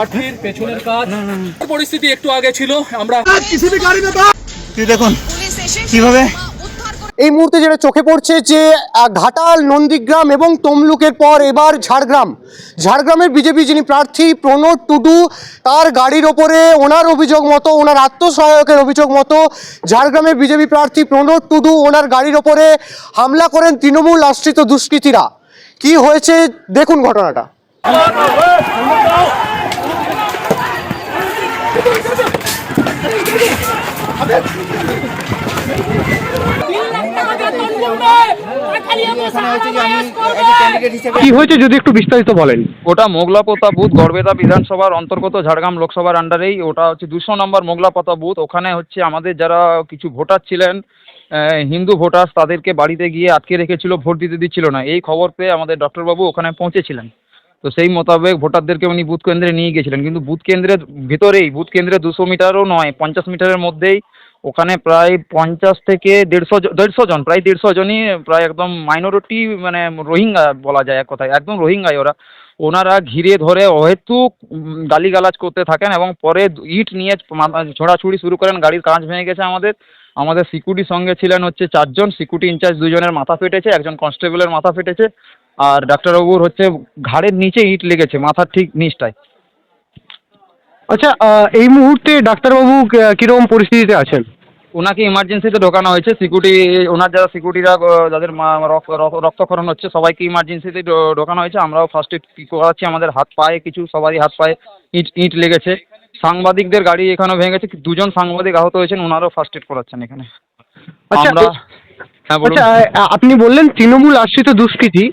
প্রার্থীর পেছনের কাজ। পরিস্থিতি একটু আগে ছিল আমরা দেখুন কীভাবে? এই মুহূর্তে যেটা চোখে পড়ছে যে ঘাটাল নন্দীগ্রাম এবং তমলুকের পর এবার ঝাড়গ্রাম। ঝাড়গ্রামের বিজেপি যিনি প্রার্থী প্রণব টুডু তার গাড়ির ওপরে ওনার অভিযোগ মতো ওনার আত্মসহায়কের অভিযোগ মতো ঝাড়গ্রামের বিজেপি প্রার্থী প্রণব টুডু ওনার গাড়ির ওপরে হামলা করেন তৃণমূল আশ্রিত দুষ্কৃতীরা। কি হয়েছে? দেখুন ঘটনাটা। কি হয়েছে যদি একটু বিস্তারিত বলেন? ওটা মোগলাপোতা বুথ, গড়বেতা বিধানসভার অন্তর্গত ঝাড়গ্রাম লোকসভার আন্ডারেই ওটা হচ্ছে দুশো নম্বর মোগলাপোতা বুথ। ওখানে হচ্ছে আমাদের যারা কিছু ভোটার ছিলেন হিন্দু ভোটার, তাদেরকে বাড়িতে গিয়ে আটকে রেখেছিল, ভোট দিতে দিচ্ছিল না। এই খবর পেয়ে আমাদের ডক্টরবাবু ওখানে পৌঁছেছিলেন। তো সেই মোতাবেক ভোটারদেরকে উনি বুথ কেন্দ্রে নিয়ে গিয়েছিলেন। কিন্তু বুথ কেন্দ্রের ভিতরেই, বুথ কেন্দ্রে দুশো মিটারও নয়, পঞ্চাশ মিটারের মধ্যেই ওখানে প্রায় পঞ্চাশ থেকে দেড়শো দেড়শো জন, প্রায় দেড়শো জনই, প্রায় একদম মাইনরিটি মানে রোহিঙ্গা বলা যায় এক কথায়, একদম রোহিঙ্গাই ওরা। ওনারা ঘিরে ধরে অহেতুক গালিগালাজ করতে থাকেন এবং পরে ইট নিয়ে ছোড়াছুড়ি শুরু করেন, গাড়ির কাঁচ ভেঙে গেছে আমাদের। আমাদের সিকিউরিটির সঙ্গে ছিলেন হচ্ছে চারজন সিকিউরিটি ইনচার্জ দুজনের মাথা ফেটেছে, একজন কনস্টেবলের মাথা ফেটেছে। আর ডাক্তারবাবুর হচ্ছে ঘাড়ের নিচে ইট লেগেছে মাথার ঠিক নিচটায়। আচ্ছা এই মুহূর্তে ডাক্তারবাবু কীরকম পরিস্থিতিতে আছেন? ওনাকে ইমার্জেন্সিতে ঢোকানো হয়েছে সিকিউরিটি ওনার যারা সিকিউরিটিরা যাদের রক্তক্ষরণ হচ্ছে সবাইকে ইমার্জেন্সিতে ঢোকানো হয়েছে। আমরাও ফার্স্ট এড করাচ্ছি আমাদের হাত পায়ে কিছু সবারই হাত পায়ে ইট ইট লেগেছে। সাংবাদিকদের গাড়ি এখানে ভেঙেছে দুজন সাংবাদিক আহত হয়েছেন ওনারও ফার্স্ট এড করাচ্ছেন এখানে। আচ্ছা, আমরা হ্যাঁ আচ্ছা আপনি বললেন তৃণমূল আশ্রিত দুষ্কৃতী।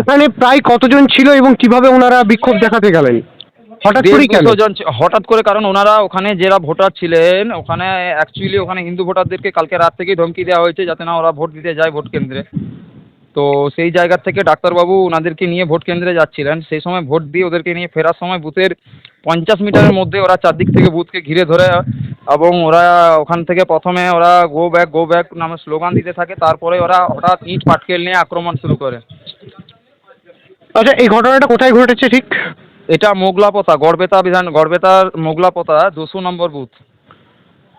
এখানে প্রায় কতজন ছিল এবং কীভাবে ওনারা বিক্ষোভ দেখাতে গেলেন? কেন? হঠাৎ করে কারণ ওনারা ওখানে যারা ভোটার ছিলেন ওখানে অ্যাকচুয়ালি ওখানে হিন্দু ভোটারদেরকে কালকে রাত থেকেই ধমকি দেওয়া হয়েছে যাতে না ওরা ভোট দিতে যায় ভোট কেন্দ্রে। তো সেই জায়গা থেকে ডাক্তারবাবু ওনাদেরকে নিয়ে ভোট কেন্দ্রে যাচ্ছিলেন। সেই সময় ভোট দিয়ে ওদেরকে নিয়ে ফেরার সময় বুথের পঞ্চাশ মিটারের মধ্যে ওরা চারদিক থেকে বুথকে ঘিরে ধরে এবং ওরা ওখান থেকে প্রথমে ওরা গো ব্যাক গো ব্যাক নামে স্লোগান দিতে থাকে। তারপরে ওরা হঠাৎ ইট পাটকেল নিয়ে আক্রমণ শুরু করে। আচ্ছা এই ঘটনাটা কোথায় ঘটেছে ঠিক? এটা মোগলাপোতা গড়বেতা বিধান গড়বেতার মোগলাপোতা দুশো নম্বর বুথ।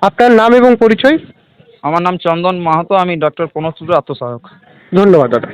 আপনার নাম এবং পরিচয়? আমার নাম চন্দন মাহাতো আমি ডক্টর প্রণব টুডুর আত্মসহায়ক। ধন্যবাদ দাদা।